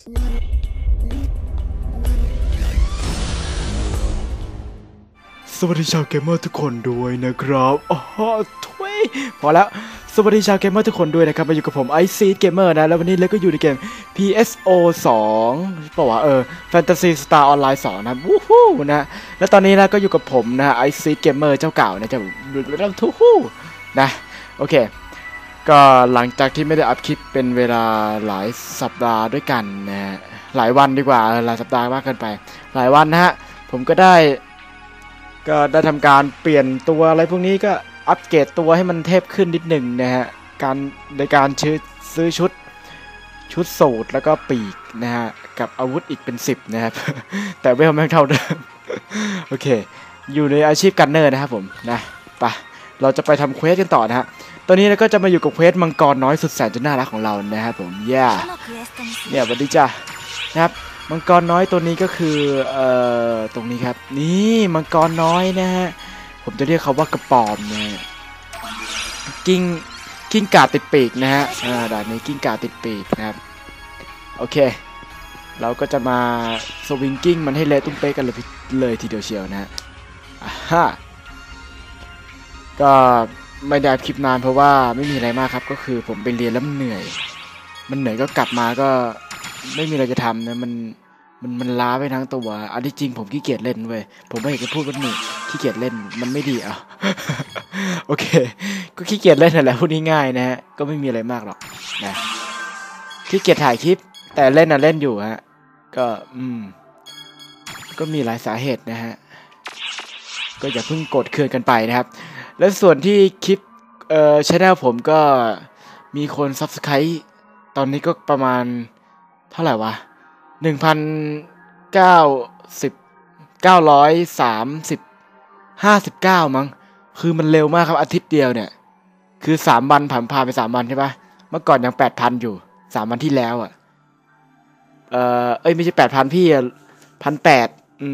สวัสดีชาวเกมเมอร์ทุกคนด้วยนะครับอ๋อทุยพอแล้ว สวัสดีชาวเกมเมอร์ทุกคนด้วยนะครับ มาอยู่กับผมไอซีเกมเมอร์นะ แล้ววันนี้เราก็อยู่ในเกม PSO 2ป่าวะเออ Fantasy Star Online 2 นะวู้ฮู้นะ แล้วตอนนี้นะก็อยู่กับผมนะไอซีเกมเมอร์เจ้าเก่านะจะเราทูฮู้นะ โอเค ก็หลังจากที่ไม่ได้อัพคลิปเป็นเวลาหลายสัปดาห์ด้วยกันนะฮะหลายวันดีกว่าหลายสัปดาห์มากเกินไป หลายวันนะฮะผมก็ได้ก็ได้ทำการเปลี่ยนตัวอะไรพวกนี้ก็อัปเกรดตัวให้มันเทพขึ้นนิดหนึ่งนะฮะการในการซื้อซื้อชุดชุดสูตรแล้วก็ปีกนะฮะกับอาวุธอีกเป็น 10 นะครับ แต่เวลไม่เท่าเดิม โอเค อยู่ในอาชีพกันเนอร์นะครับผมนะไปเราจะไปทำเควสกันต่อนะฮะ ตอนนี้เราก็จะมาอยู่กับเควสมังกรน้อยสุดแสนจะน่ารักของเรานะครับผมเย่เนี่ยสวัสดีจ้านะครับมังกรน้อยตัวนี้ก็คือเอ่อตรงนี้ครับ นี่มังกรน้อยนะฮะผมจะเรียกเขาว่ากระปอมเนี่ยกิ้งกิ้งกาติดปีกนะฮะอ่าด่านนี้กิ้งกาติดปีกนะครับโอเค เราก็จะมาสวิงกิ้งมันให้เละตุ้มเป๊กกันเลยเลยทีเดียวเชียวนะฮะก็ ไม่ได้คลิปนานเพราะว่าไม่มีอะไรมากครับ ก็คือผมไปเรียนแล้วมันเหนื่อย มันเหนื่อยก็กลับมาก็ไม่มีอะไรจะทำนะมันมันมันล้าไปทั้งตัวอันที่จริงผมขี้เกียจเล่นเว้ยผมไม่อยากจะพูดว่าหนูขี้เกียจเล่นมันไม่ดีอะโอเค ก็ขี้เกียจเล่นนั่นแหละพูดง่ายๆนะฮะก็ไม่มีอะไรมากหรอกนะขี้เกียจถ่ายคลิป แต่เล่นน่ะเล่นอยู่ฮะก็อืม ก็มีหลายสาเหตุนะฮะก็อย่าเพิ่งกดเคืองกันไปนะครับ และส่วนที่คลิปเอ่อชแนลผมก็มีคนซับสไครต์ตอนนี้ก็ประมาณเท่าไหร่วะหนึ่งพันเก้าสิบเก้าร้อยสามสิบห้าสิบเก้ามั้ง คือมันเร็วมากครับอาทิตย์เดียวเนี่ย คือสามวันผ่านผ่านไปสามวันใช่ปะเมื่อก่อนยังแปดพันอยู่สามวันที่แล้วอะ่ะ เอ่อเอ้ยไม่ใช่แปดพันพี่พันแปด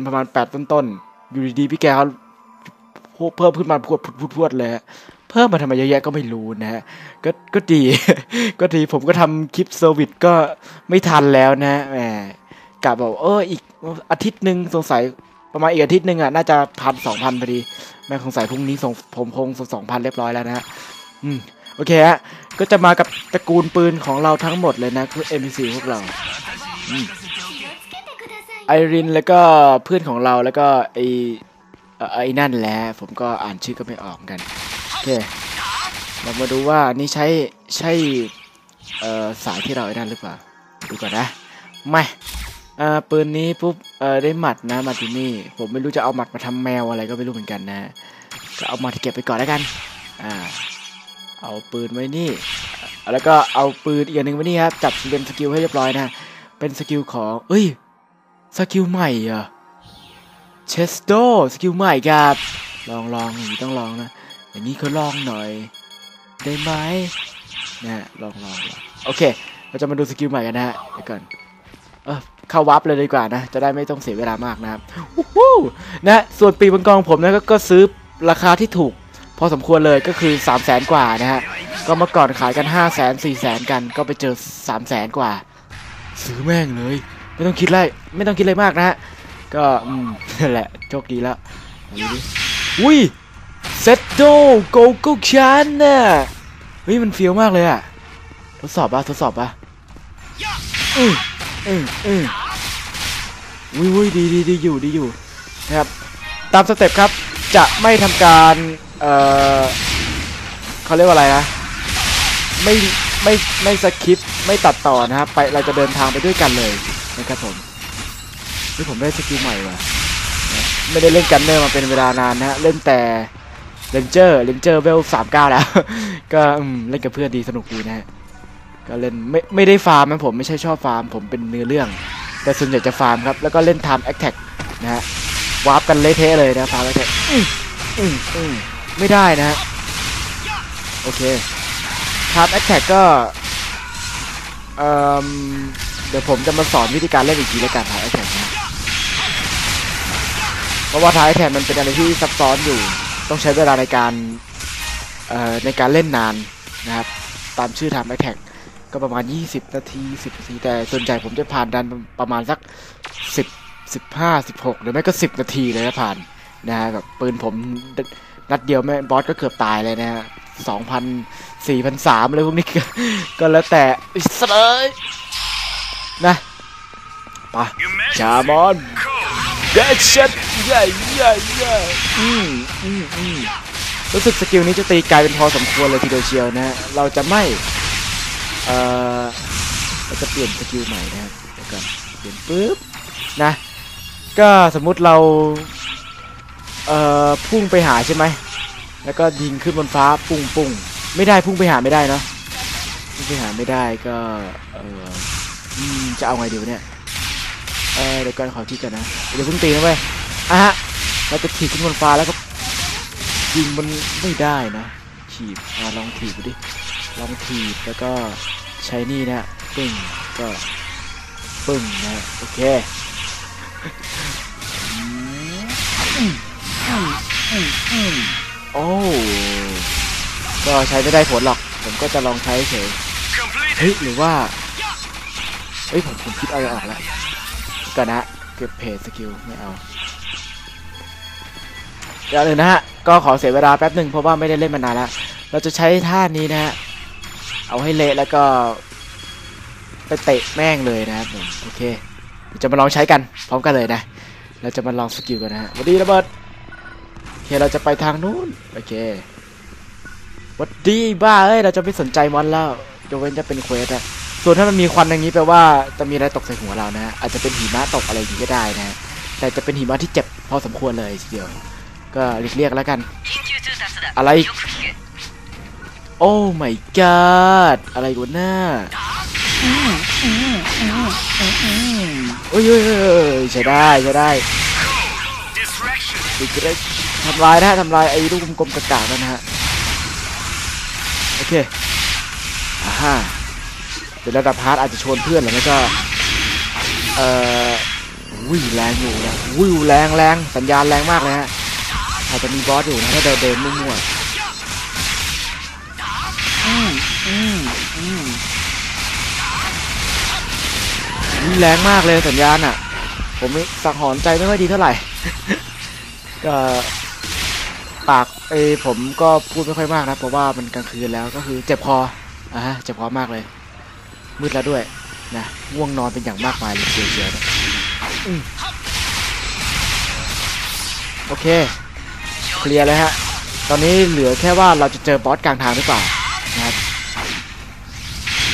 ประมาณแปดต้นๆ อยู่ดีๆพี่แกเขา เพิ่มขึ้นมาพวดพวดพวดเลยฮะเพิ่มมาทำไมเยอะแยะก็ไม่รู้นะฮะก็ก็ดี ก็ดีผมก็ทำคลิปเซอร์วิสก็ไม่ทันแล้วนะแหมกะบอกเอออีกอาทิตย์หนึ่งสงสัยประมาณอีกอาทิตย์หนึ่งอะน่าจะพันสองพันพอดีแม่งสงสัยพรุ่งนี้ส่งผมคงส่งสองพันเรียบร้อยแล้วนะฮะอืมโอเคฮะก็จะมากับตระกูลปืนของเราทั้งหมดเลยนะคือ NPC พวกเราอืมไอรินแล้วก็เพื่อนของเราแล้วก็ไอ ไอ้นั่นแหละผมก็อ่านชื่อก็ไม่ออกกันโอเคเรามาดูว่านี่ใช้ใช่สายที่เราไอ้นั่นหรือเปล่าดูก่อนนะไม่ปืนนี้ปุ๊บได้หมัดนะมาที่นี่ผมไม่รู้จะเอาหมัดมาทำแมวอะไรก็ไม่รู้เหมือนกันนะก็เอาหมาที่เก็บไปก่อนแล้วกันอ่าเอาปืนไว้นี่ แล้วก็เอาปืนอีกอันหนึ่งไว้นี่ครับจับเป็นสกิลให้เรียบร้อยนะเป็นสกิลของเอ้ยสกิลใหม่เหรอ เชสโตสกิลใหม่ครับ ลองลองอย่างนี้ต้องลองนะ อย่างนี้เขาลองหน่อย ได้ไหมนะลองลองลองโอเค เราจะมาดูสกิลใหม่กันนะฮะเดี๋ยวก่อนเออเข้าวับเลยดีกว่านะ จะได้ไม่ต้องเสียเวลามากนะครับวู้นะส่วนปีบังกองผมนะก็ก็ซื้อราคาที่ถูก พอสมควรเลยก็คือ 3 0 0แสนกว่านะฮะ ก็เมื่อก่อนขายกัน 5 0 0แสน4แสนกัน ก็ไปเจอ 3 0 0แสนกว่า ซื้อแม่งเลย ไม่ต้องคิดไรไม่ต้องคิดอะไรมากนะฮะ ก็อืมนั่นแหละโชคดีแล้วดูดิอุ้ยเซตโดโกโก้ชันน่ะเฮ้ยมันเฟี้ยวมากเลยอะทดสอบป่ะทดสอบป่ะอืออืออือวิวดีดีดีอยู่ดีอยู่นะครับตามสเต็ปครับจะไม่ทำการเอ่อเขาเรียกว่าอะไรนะไม่ไม่ไม่สคริปไม่ตัดต่อนะครับไปเราจะเดินทางไปด้วยกันเลยนะครับผม เฮ้ยผมได้สกิลใหม่ว่ะไม่ได้เล่นกันเนอร์มาเป็นเวลานานนะฮะเล่นแต่เรนเจอร์เรนเจอร์เวลสามเก้าแล้ว ก็เล่นกับเพื่อนดีสนุกดีนะฮะก็เล่นไม่ไม่ได้ฟาร์มนะผมไม่ใช่ชอบฟาร์ม ผมเป็นเนื้อเรื่อง แต่ส่วนใหญ่จะฟาร์มครับ แล้วก็เล่น Time Attack นะฮะวาร์ปกันเละเทะเลยนะฟาร์ม Attack อืมอืมอืมไม่ได้นะฮะโอเค Time Attack ก็เอ่อเดี๋ยวผมจะมาสอนวิธีการเล่นอีกทีแล้วกัน Time Attack นะเพ ราะว่าท้ายแทนมันเป็นอะไรที่ซับซ้อนอยู่ ต้องใช้เวลาในการเอ่อในการเล่นนานนะครับ ตามชื่อทำแอ t แท็กก็ประมาณ 20 นาที 10 นาที แต่ส่วนใหญ่ผมจะผ่านดันประมาณสัก 10 15 16 หรือไม่ก็ 10 นาทีเลยนะผ่านนะฮะแบบปืนผมนัดเดียวแม่บอสก็เกือบตายเลยนะฮะ2,000 4,003อะไรพวกนี้ก็ก็แล้วแต่อิสเลยนะไปะ You mentioned ชามอน code. เดชัด ใหญ่ใหญ่ใหญ่อืมอืมอืมรู้สึกสกิลนี้จะตีไกลเป็นพอสมควรเลยทีเดียวเชียวนะฮะเราจะไม่ เอ่อเราจะเปลี่ยนสกิลใหม่นะครับเดี๋ยวก่อนเปลี่ยนปุ๊บนะ ก็สมมุติเรา เอ่อพุ่งไปหาใช่ไหม แล้วก็ยิงขึ้นบนฟ้าปุ้งปุ้งไม่ได้พุ่งไปหาไม่ได้เนาะพุ่งไปหาไม่ได้ก็ เอ่อจะเอาไงเดีวเนี่ย เออเดี๋ยวก่อนขอที่กันนะ เดี๋ยวเพิ่งตีนะเว้ย อะฮะเราจะถีบขึ้นบนฟ้าแล้วก็ยิงมันไม่ได้นะถีบอะลองถีบดูดิลองถีบแล้วก็ใช้นี่นะปึ้งก็ปึ้งนะโอเคโอ้ก็ใช้ไม่ได้ผลหรอก ผมก็จะลองใช้เฉยเฮ้ยหรือว่าเฮ้ยผมผมคิดอะไรออกแล้วก่อนนะเก็บเพจสกิลไม่เอา เดี๋ยวหนึ่งนะฮะ ก็ขอเสียเวลาแป๊บหนึ่งเพราะว่าไม่ได้เล่นมานานแล้ว เราจะใช้ท่านี้นะฮะ เอาให้เละแล้วก็ ไปเตะแม่งเลยนะครับผมโอเคจะมาลองใช้กันพร้อมกันเลยนะ เราจะมาลองสกิลกันนะฮะวัสดีระเบิดโอเคเราจะไปทางนู้นโอเควัสดีบ้าเอ้ยเราจะไม่สนใจมอนแล้วยกเว้นจะเป็นเควสอะส่วนถ้ามันมีควันอย่างนี้แปลว่าจะมีอะไรตกใส่หัวเรานะอาจจะเป็นหิมะตกอะไรอย่างนี้ก็ได้นะฮะแต่จะเป็นหิมะที่เจ็บพอสมควรเลยทีเดียว ก็เรียกเรียกแล้วกัน อะไร โอ้ my god อะไรกูหน้าโอ้ยเอ้ยเอ้ยเอ้ยใช้ได้ใช้ได้ Code. Distraction. ดิจะได้ทำลายนะฮะทำลายไอ้ลูกกลมๆกากๆนั่นนะฮะ โอเคอ่าฮะเป็นระดับฮาร์ดอาจจะชวนเพื่อนหรือไม่ก็ เอ่อวิแรงอยู่นะวิวแรงแรงสัญญาณแรงมากเลยฮะ อาจจะมีบอสอยู่นะถ้าเดินเดินมั่วๆอืมอืมอืมวิแรงมากเลยสัญญาณอะ ผมไม่สังหรณ์ใจไม่ค่อยดีเท่าไหร่ ก็ปากเอยผมก็พูดไม่ค่อยมากนะ เพราะว่ามันกลางคืนแล้วก็คือเจ็บคออะฮะเจ็บคอมากเลย มืดแล้วด้วยนะง่วงนอนเป็นอย่างมากมายเลยเชียวๆนะอืมโอเค เคลียร์เลยฮะ ตอนนี้เหลือแค่ว่าเราจะเจอบอสกลางทางหรือเปล่านะครับ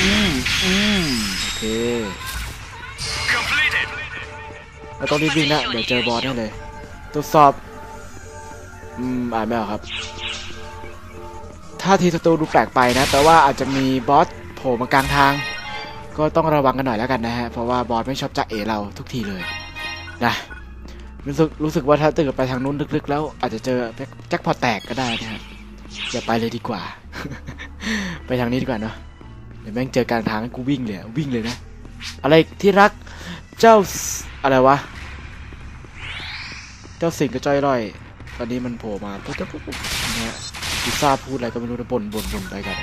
อืมอืมโอเคเราต้องรีบวิ่งนะเดี๋ยวเจอบอสแน่เลยตรวจสอบ อืม อ่านไม่ออกครับ ถ้าทีศัตรูดูแปลกไปนะ แต่ว่าอาจจะมีบอสโผล่มากลางทาง ก็ต้องระวังกันหน่อยแล้วกันนะฮะ เพราะว่าบอสไม่ชอบจะเอเราทุกทีเลย นะ รู้สึกรู้สึกว่าถ้าตื่นไปทางนู้นลึกๆ แล้วอาจจะเจอแจ็คพอตแตกก็ได้นะฮะอย่าไปเลยดีกว่า ไปทางนี้ดีกว่าเนาะเดี๋ยวแม่งเจอกลางทางกูวิ่งเลยวิ่งเลยนะ อะไรที่รักเจ้าอะไรวะ เจ้าสิงกับจ้อยร่อย ตอนนี้มันโผล่มาปุ๊บปุ๊บปุ๊บปุ๊บนะฮะพิซซ่าพูดอะไรก็ไม่รู้นะบ่นบ่นบ่นไปกัน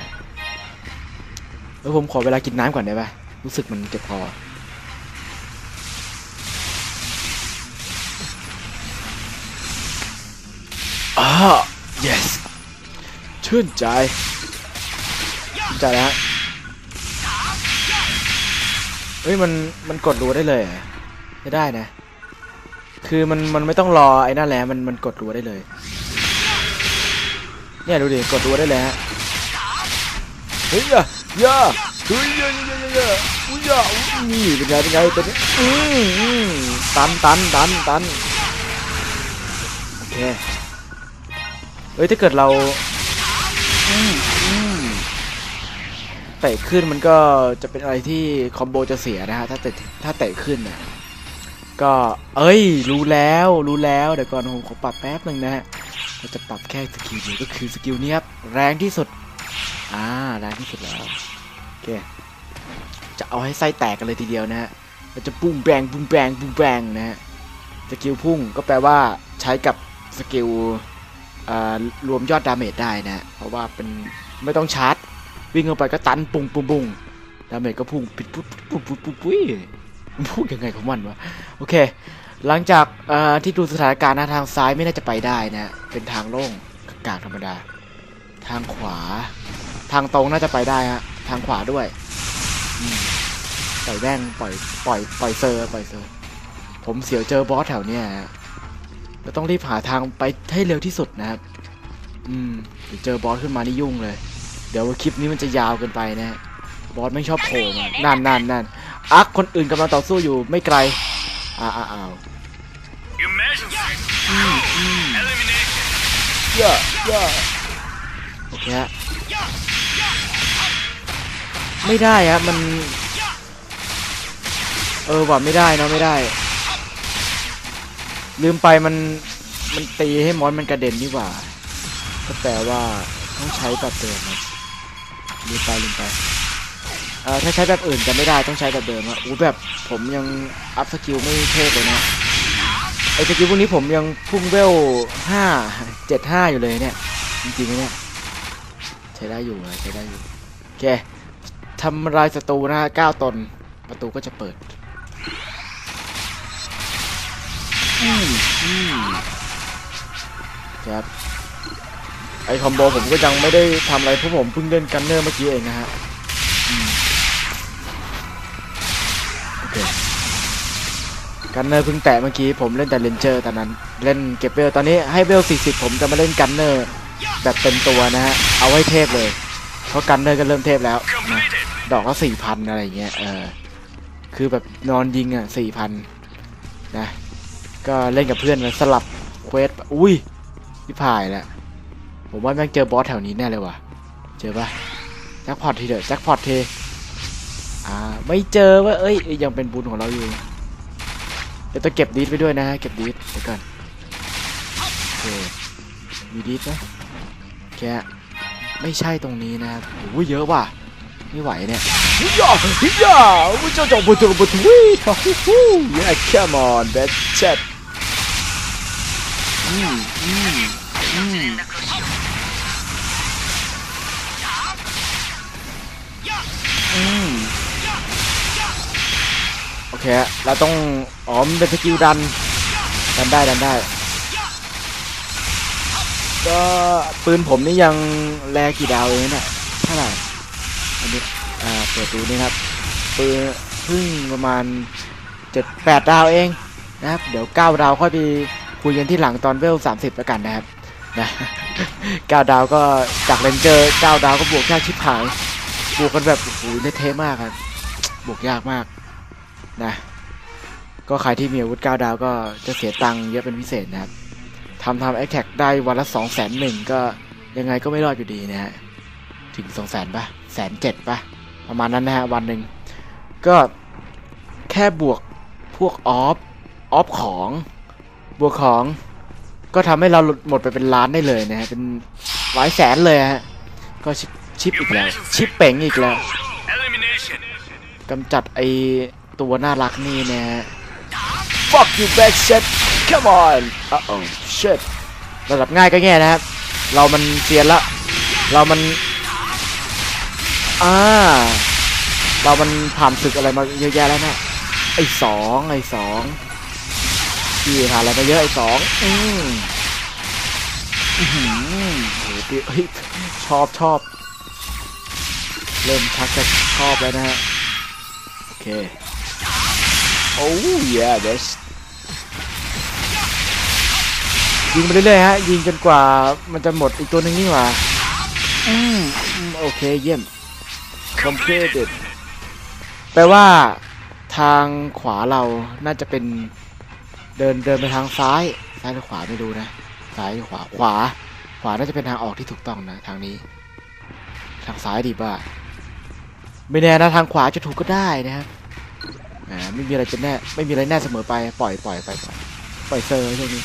แล้วผมขอเวลากินน้ำก่อนได้ปะรู้สึกมันเจ็บคอ yes ชื่นใจชื่นใจแล้วฮะเฮ้ยมันมันกดรัวได้เลยเหรอไม่ได้นะ คือมันมันไม่ต้องรอไอ้นั่นแหละมันมันกดรัวได้เลย เนี่ยดูดิกดรัวได้เลยฮะ เฮ้ยย่าย่าเฮ้ยย่าย่าย่าอย่าอุ้ยย่านี่เป็นไงเป็นไงตัวนี้อือืมตันตันตันตันโอเค เฮ้ยถ้าเกิดเราเตะขึ้นมันก็จะเป็นอะไรที่คอมโบจะเสียนะฮะถ้าเตะถ้าเตะขึ้นนะก็ เอ้ย รู้แล้วรู้แล้วเดี๋ยวก่อนผมขอปรับแป๊บหนึ่งนะฮะเราจะปรับแค่สกิลเดียวก็คือสกิลนี้ครับแรงที่สุดอ่าแรงที่สุดแล้วโอเคจะเอาให้ไส้แตกกันเลยทีเดียวนะฮะเราจะปุ้งแบงปุ้งแบงปุ้งแบงนะฮะสกิลพุ่งก็แปลว่าใช้กับสกิล รวมยอดดาเมจได้นะ เพราะว่าเป็นไม่ต้องชาร์จ วิ่งเข้าไปก็ตันปุ้งปุ้งปุ้งดาเมจก็พุ่งปิดปุ๊บปุ๊บปุ๊บปุ๊บปุ้ยพูดยังไงของมันวะโอเค หลังจากที่ดูสถานการณ์นะทางซ้ายไม่น่าจะไปได้นะ เป็นทางโล่งกากธรรมดา ทางขวา ทางตรงน่าจะไปได้ฮะทางขวาด้วยปล่อยแม่งปล่อยปล่อยปล่อยเซอร์ปล่อยเซอร์ ผมเสียวเจอบอสแถวเนี้ยฮะ เราต้องรีบหาทางไปให้เร็วที่สุดนะครับ อืมเดี๋ยวเจอบอสขึ้นมานี่ยุ่งเลย เดี๋ยวคลิปนี้มันจะยาวเกินไปนะฮะบอสไม่ชอบโผล่มานั่นนั่นนั่นอักคนอื่นกำลังต่อสู้อยู่ไม่ไกลอ้าวอ้าวอ้าว Emergency. Elimination. เยอะเยอะโอเคฮะไม่ได้ฮะมัน เออว่าไม่ได้เนอะไม่ได้ ลืมไปมันมันตีให้มอนมันกระเด็นนี่หว่า ก็แปลว่าต้องใช้แบบเดิมครับลืมไปลืมไปเอ่อถ้าใช้แบบอื่นจะไม่ได้ต้องใช้แบบเดิมอะอู้แบบผมยังอัพสกิลไม่เทพเลยนะไอสกิลพวกนี้ผมยังพุ่งเวลห้าเจ็ดห้าอยู่เลยเนี่ย จริงๆเนี่ยใช้ได้อยู่นะใช้ได้อยู่โอเคทำลายศัตรูนะฮะเก้าตนประตูก็จะเปิด อืมอืมครับไอคอมโบผมก็ยังไม่ได้ทำอะไรเพราะผมเพิ่งเล่นกันเนอร์เมื่อกี้เองนะฮะโอเคกันเนอร์เพิ่งแตะเมื่อกี้ผมเล่นแต่เลนเจอร์ตอนนั้นเล่นเก็บเวลตอนนี้ให้เวล40 ผมจะมาเล่นกันเนอร์แบบเต็มตัวนะฮะเอาไว้เทพเลย เพราะกันเนอร์ก็เริ่มเทพแล้วนะดอกละสี่พันอะไรอย่างเงี้ยเออคือแบบนอนยิงอะสี่พันนะ ก็เล่นกับเพื่อนมันสลับเควสอุ้ยพี่พายแล้วผมว่าแม่งเจอบอสแถวนี้แน่เลยว่ะ เจอปะแจ็คพอตทีเดียวแจ็คพอตทีอ่าไม่เจอว่าเอ้ยยังเป็นบุญของเราอยู่เดี๋ยวต้องเก็บดีดไปด้วยนะฮะเก็บดีดเดี๋ยวก่อนโอเคมีดีดไหมแกไม่ใช่ตรงนี้นะโอ้ยเยอะว่ะไม่ไหวเนี่ยฮิยาฮิยาวิจารณ์บุตรบุตรวิฮู้ฮู้ yeah come on that chat อืมอืมอืมอืมโอเคเราต้องอ๋อมเป็นสกิลดัน ดันได้ดันได้ ก็ปืนผมนี่ยังแลกี่ดาวเองเนี่ยเท่าไหร่อันนี้อ่าเปิดดูนี่ครับปืนเพิ่งประมาณเจ็ดแปดดาวเองนะครับ เดี๋ยวเก้าดาวค่อยไป คุยกันที่หลังตอนเวลสามสิบแล้วกันนะครับนะเก้าดาวก็จากเลนเจอร์เก้าดาวก็บวกยากชิบหาย บวกกันแบบโอ้โหเละเทะมากครับบวกยากมากนะก็ใครที่มีอาวุธเก้าดาวก็จะเสียตังค์เยอะเป็นพิเศษนะครับทำทำแอคแท็กได้วันละสองแสนหนึ่งก็ยังไงก็ไม่รอดอยู่ดีนะฮะถึงสองแสนปะแสนเจ็ดปะประมาณนั้นนะฮะวันหนึ่งก็แค่บวกพวกออฟออฟของ บวกของ ก็ทำให้เราหลุดหมดไปเป็นล้านได้เลยนะฮะ เป็นหลายแสนเลยฮะ ก็ชิปชิปอีกแล้ว ชิปเป่งอีกแล้ว Elimination. กำจัดไอตัวน่ารักนี่นะฮะ fuck you back shit come on uh oh shit ระดับง่ายก็แง่นะครับ เรามันเซียนละ เรามัน อ่า เรามันผ่านศึกอะไรมาเยอะแยะแล้วนะ ไอ้สองไอ้สอง พี่ผ่านอะไรมาเยอะไอ้สองอืมอื้อหือโอ้โหเฮ้ยชอบชอบ เริ่มชักจะชอบแล้วนะฮะ โอเค โอ้ย yeah this ยิงไปเรื่อยๆฮะ ยิงจนกว่ามันจะหมดอีกตัวหนึงนี่หว่าอืมอืม โอเคเยี่ยม completed แปลว่าทางขวาเราน่าจะเป็น เดินเดินไปทางซ้ายซ้ายหรือขวาไม่รู้นะซ้ายหรือขวาขวา ขวาน่าจะเป็นทางออกที่ถูกต้องนะทางนี้ ทางซ้ายดีป่ะไม่แน่นะทางขวาจะถูกก็ได้นะครับอ่าไม่มีอะไรจะแน่ไม่มีอะไรแน่เสมอไปปล่อยปล่อยไปปล่อยปล่อยเซอร์ช่วงนี้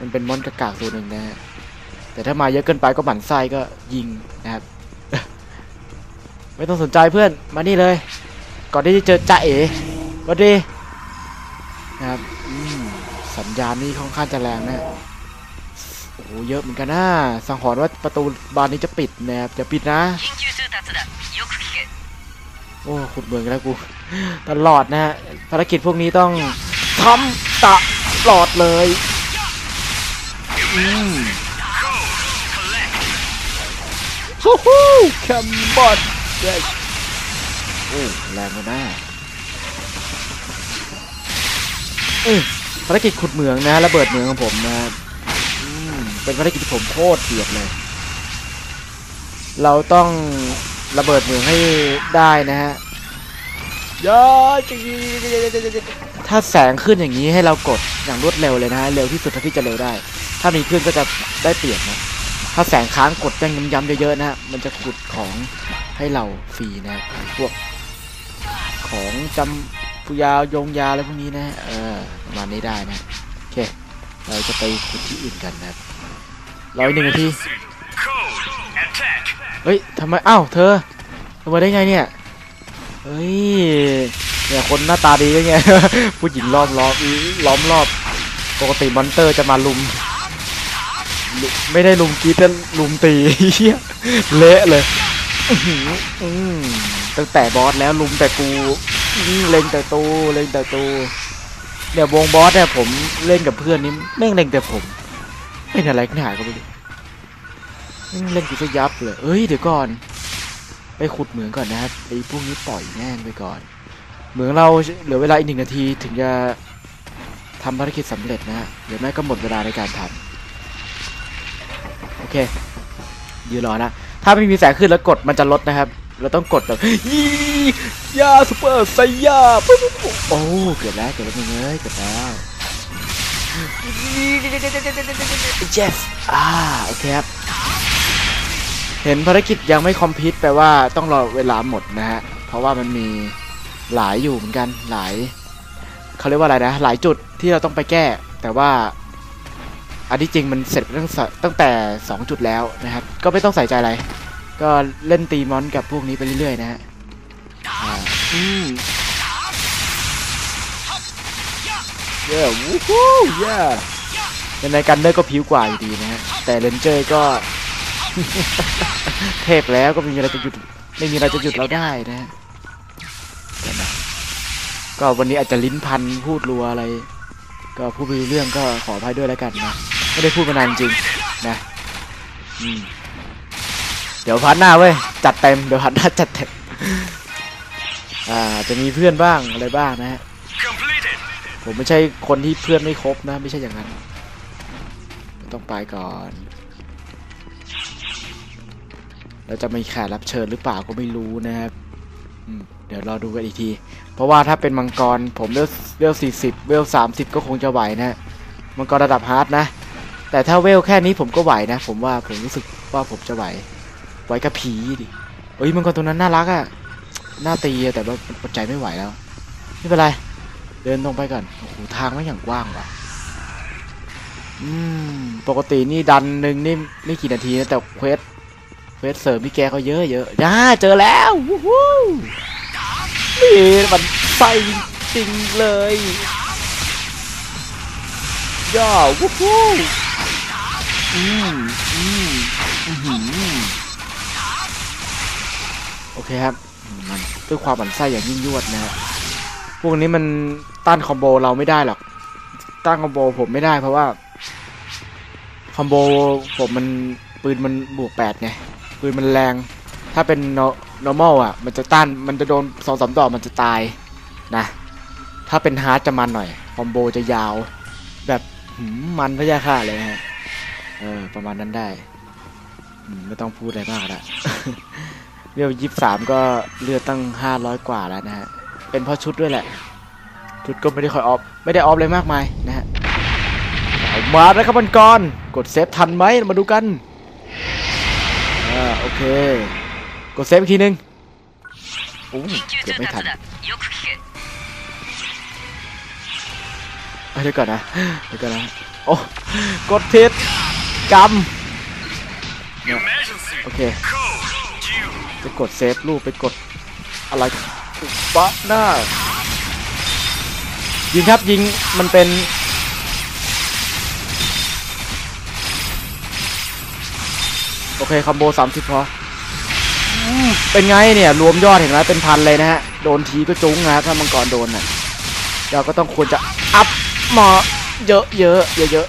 มันเป็นมอนกากากตัวหนึ่งนะฮะแต่ถ้ามาเยอะเกินไปก็หมั่นไส้ก็ยิงนะครับ ไม่ต้องสนใจเพื่อนมานี่เลย ก่อนที่จะเจอจ่าเอ๋วัสดีนะครับ สัญญาณนี้ค่อนข้างจะแรงนะโอ้โหเยอะเหมือนกันนะสังหรณ์ว่าประตูบานนี้จะปิดนะครับจะปิดนะ โอ้ขุดเบืองแล้วกู ตลอดนะฮะภารกิจพวกนี้ต้องทำตะลอดเลยอืมฮู้ฮู้แคมบอดเด็กโอ้แรงมาได้เออ ภารกิจขุดเหมืองนะระเบิดเหมืองของผมนะมเป็นภารกิจที่ผมโคตรเกลียดเลย เราต้องระเบิดเหมืองให้ได้นะฮะยาถ้าแสงขึ้นอย่างนี้ให้เรากดอย่างรวดเร็วเลยนะฮะเร็วที่สุดเท่าที่จะเร็วได้ ถ้ามีขึ้นก็จะได้เปรียบนะถ้าแสงค้างกดยังย้ำๆเยอะๆนะฮะมันจะขุดของให้เราฟรีนะพวกของจำ ปุยาวยงยาอะไรพวกนี้นะเออประมาณนี้ได้นะโอเค เราจะไปขุดที่อื่นกันนะครับรออีกหนึ่งนาทีเฮ้ยทำไมอ้าวเธอทำไมได้ไงเนี่ยเฮ้ยเนี่ยคนหน้าตาดีได้ไงผู้หญิงล้อมล้อมล้อมรอบปกติมอนเตอร์จะมาลุม ไม่ได้ลุมกีแต่ลุมตีเละเลยต้อหืออืมตั้งแต่บอสแล้วลุมแต่กู เล็งแต่ตูเล็งแต่ตูเนี่ยววงบอสเนี่ยผมเล่นกับเพื่อนนี่แม่งเล็งแต่ผมเป็นอะไรกันหายก็ไม่รู้เล่นกูจะยับเลยเอ้ยเดี๋ยวก่อน ไปขุดเหมืองก่อนนะครับไอ้พวกนี้ปล่อยแม่งไปก่อน เหมืองเราเหลือเวลาอีกหนึ่งนาทีถึงจะทำภารกิจสำเร็จนะฮะเดี๋ยวแม่ก็หมดเวลาในการทำโอเคยืนรอนะถ้าไม่มีแสงขึ้นแล้วกดมันจะลดนะครับ เราต้องกดแบบยี่ยาซูเปอร์ไซยาปุ๊บปุ๊บโอ้เกือบแล้วเกือบแล้วมึงเอ้ยเกือบแล้ว yes อ่าโอเคครับ เห็นภารกิจยังไม่คอมพิวต์แปลว่าต้องรอเวลาหมดนะฮะ เพราะว่ามันมีหลายอยู่เหมือนกันหลายเขาเรียกว่าอะไรนะ หลายจุดที่เราต้องไปแก้ แต่ว่าอันที่จริงมันเสร็จตั้งตั้งแต่ 2 จุดแล้วนะครับ ก็ไม่ต้องใส่ใจอะไร ก็เล่นตีมอนกับพวกนี้ไปเรื่อยๆนะฮะอ่าอืมเย้วู้ฮู้เย้ยังไงกันเนอร์ก็ผิวกว่าอยู่ดีนะฮะ แต่เรนเจอร์ก็ เทพแล้วก็ไม่มีอะไรจะหยุด ไม่มีอะไรจะหยุดเราได้นะฮะเดี๋ยวนะก็วันนี้อาจจะลิ้นพันพูดรัวอะไร ก็พูดไปเรื่องก็ขออภัยด้วยแล้วกันนะ ไม่ได้พูดมานานจริงนะ อืม เดี๋ยวพัดหน้าเว้ยจัดเต็มเดี๋ยวพัดหน้าจัดเต็มอ่าจะมีเพื่อนบ้างอะไรบ้างนะฮะ Completed. ผมไม่ใช่คนที่เพื่อนไม่ครบนะ ไม่ใช่อย่างนั้น ต้องไปก่อน เราจะมีแขกรับเชิญหรือเปล่าก็ไม่รู้นะครับอืมเดี๋ยวรอดูกันอีกที เพราะว่าถ้าเป็นมังกรผมเวลเวลสี่สิบเวลสามสิบก็คงจะไหวนะมังกรระดับฮาร์ดนะ แต่ถ้าเวลแค่นี้ผมก็ไหวนะ ผมว่าผมรู้สึกว่าผมจะไหว ไหวกับผีดิเอ้ยมังกรตัวนั้นน่ารักอะน่าตีอะแต่ว่าอดใจไม่ไหวแล้วไม่เป็นไร เดินตรงไปก่อนโอ้โหทางไม่อย่างกว้างว่ะอืมปกตินี่ดันหนึ่งนี่ไม่กี่นาทีนะแต่เควสเควสเสริมพี่แกเขาเยอะเยอะย่าเจอแล้ววู้ฮู้นี่มันไส้จริงเลยย่าวู้ฮู้อืมอืมอื เคครับมันด้วยความหมันไส้อย่างยิ่งยวดนะฮะพวกนี้มันต้านคอมโบเราไม่ได้หรอกต้านคอมโบผมไม่ได้เพราะว่าคอมโบผมมันปืนมันบวกแปดไงปืนมันแรง ถ้าเป็น normal อะ มันจะต้านมันจะโดนสองสามดอกมันจะตายนะถ้าเป็นฮาร์ดจะมันหน่อยคอมโบจะยาว แบบมันพะยาค่าเลยนะฮะเออประมาณนั้นได้ ไม่ต้องพูดอะไรมากละ เวลยี่สามก็เลือดตั้งห้าร้อยกว่าแล้วนะฮะ เป็นเพราะชุดด้วยแหละ ชุดก็ไม่ได้คอยออฟ ไม่ได้ออฟเลยมากมายนะฮะมาแล้วครับมันก่อน กดเซฟทันไหมมาดูกัน อ่าโอเค กดเซฟอีกทีนึงโอ้เกือบไม่ทันเดี๋ยวก่อนนะ เดี๋ยวก่อนนะ โอ้ กดทิดกำโอเค ไปกดเซฟรูปไปกดอะไรปะหน้า ยิงครับยิงมันเป็น โอเคคอมโบสามสิบพอเป็นไงเนี่ย รวมยอดเห็นไหมเป็นพันเลยนะฮะ โดนทีก็จุ้งนะถ้ามังกรโดนน่ะเราก็ต้องควรจะอัพมาเยอะเยอะเยอะเยอะ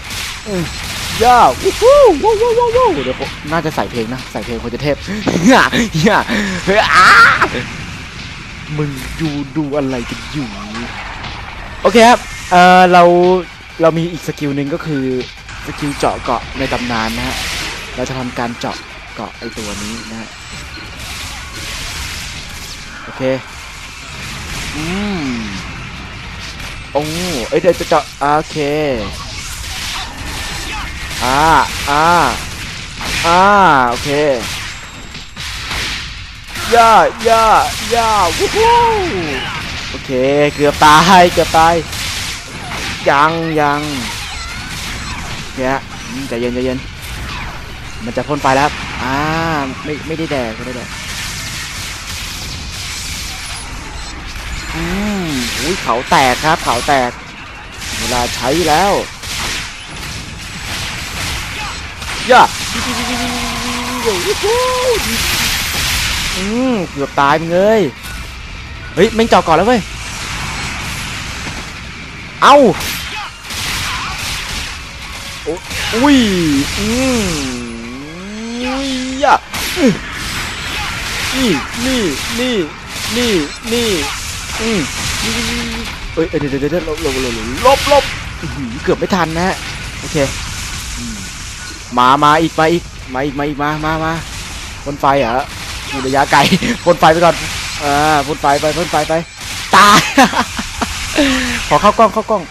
ย่าวู้ฮู้ว้าวว้าวว้าวว้าวเดี๋ยวผมน่าจะใส่เพลงนะ ใส่เพลงคนจะเทพเฮียเฮียเฮ้ยอ้ามึงดูดูอะไรกันอยู่ โอเคครับ เออเรา เรามีอีกสกิลหนึ่งก็คือ สกิลเจาะเกาะในตำนานนะฮะ เราจะทำการเจาะเกาะไอตัวนี้นะฮะ โอเค อืมโอ้เอ้ยเดี๋ยวจะเจาะอ่าโอเค อ่าอ่าอ่าโอเคย่าย่าย่าวู้ฮู้โอเคเกือบตายเกือบตายยังยังเนี่ยอืมใจเย็นใจเย็นมันจะพ่นไฟแล้วอ่าไม่ไม่ได้แดกไม่ได้แดกอืมอุ้ยเขาแตกครับเขาแตกเวลาใช้แล้ว ย่าอืมเกือบตายมึงเลยเฮ้ยแม่งเจาะก่อนแล้วเว้ย เอ้าอุ้ย อืมย่านี่ นี่ นี่ นี่ นี่อืมเอ้ยเดี๋ยวเดี๋ยวเดี๋ยวลบลบลบลบลบเกือบไม่ทันนะฮะโอเค มามาอีกมาอีกมาอีกมาอีกมามามาพ่นไฟเหรออยู่ระยะไกลพ่นไฟไปก่อนอ่าพ่นไฟไปพ่นไฟไปตายขอเข้ากล้องเข้ากล้อง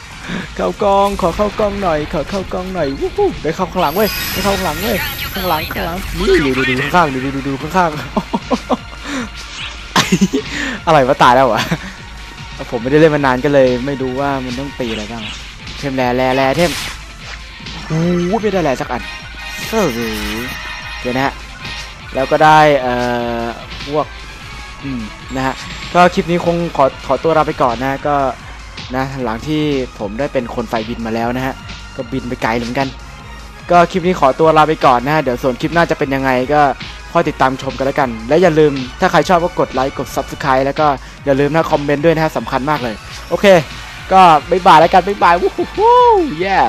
เข้ากล้องขอเข้ากล้องหน่อย ขอเข้ากล้องหน่อยวู้ฮู้ได้เข้าข้างหลังเว้ยได้เข้าข้างหลังเว้ยข้างหลังข้างหลังนี่ดูดูดูข้างๆดูดูดูดูข้างๆอะไรวะตายแล้ววะผมไม่ได้เล่นมานานก็เลย ไม่รู้ว่ามันต้องตีอะไรบ้างเทมแรแรแรเทมโอ้โหไม่ได้แรสักอัน เออเดี๋ยวนะฮะแล้วก็ได้เอ่อพวกอืมนะฮะก็คลิปนี้คงขอขอตัวลาไปก่อนนะก็นะหลังที่ผมได้เป็นคนไฟบินมาแล้วนะฮะก็บินไปไกลเหมือนกัน ก็คลิปนี้ขอตัวลาไปก่อนนะฮะเดี๋ยวส่วนคลิปหน้าจะเป็นยังไงก็คอยติดตามชมกันแล้วกัน และอย่าลืมถ้าใครชอบก็กดไลค์กด Subscribe แล้วก็อย่าลืมนะคอมเมนต์ด้วยนะฮะสำคัญมากเลย โอเค ก็บ๊ายบายแล้วกันบ๊ายบายวู้ฮู้ yeah